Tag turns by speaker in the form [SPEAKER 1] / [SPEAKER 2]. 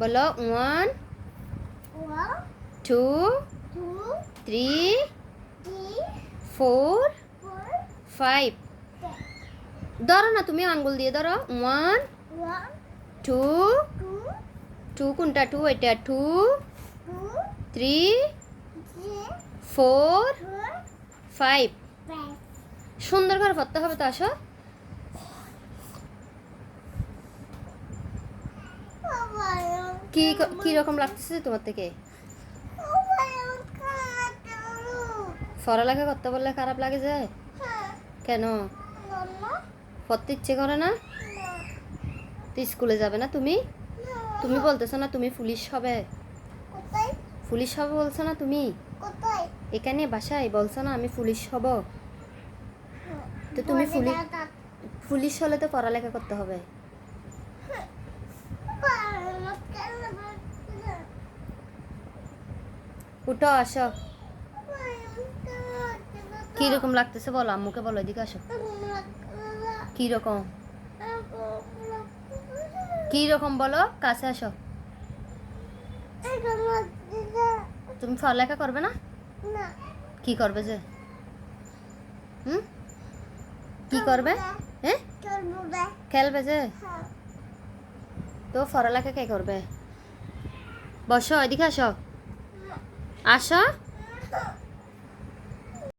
[SPEAKER 1] বলো one two three four five. ধরো না তুমি আঙ্গুল দিয়ে ধরো ওয়ান টু টু কোনটা টু এটা টু থ্রি ফোর ফাইভ সুন্দর করে পড়তে হবে তো, আসো। কি কি রকম লাগতেছে তোমার থেকে? পড়ালেখা করতে বললে খারাপ লাগে যায় কেন? পড়তে ইচ্ছে করে না? তুই স্কুলে যাবে না তুমি? তুমি বলতেছো না তুমি পুলিশ হবে। পুলিশ হবে বলছো না তুমি? এখানে বাসায় বলছো না আমি পুলিশ হব। তো তুমি পুলিশ হলে তো পড়ালেখা করতে হবে। উঠো আসো। কি রকম লাগতেছে বলো আম্মুকে বলো এদিকে আসো। কি রকম রকম বলো কাছে আসো। তুমি পড়ালেখা করবে না? কি করবে যে? হুম? কি করবে? হ্যাঁ খেলবে। যে? তো পড়ালেখা কে করবে? বসো এদিকে আসো। আসো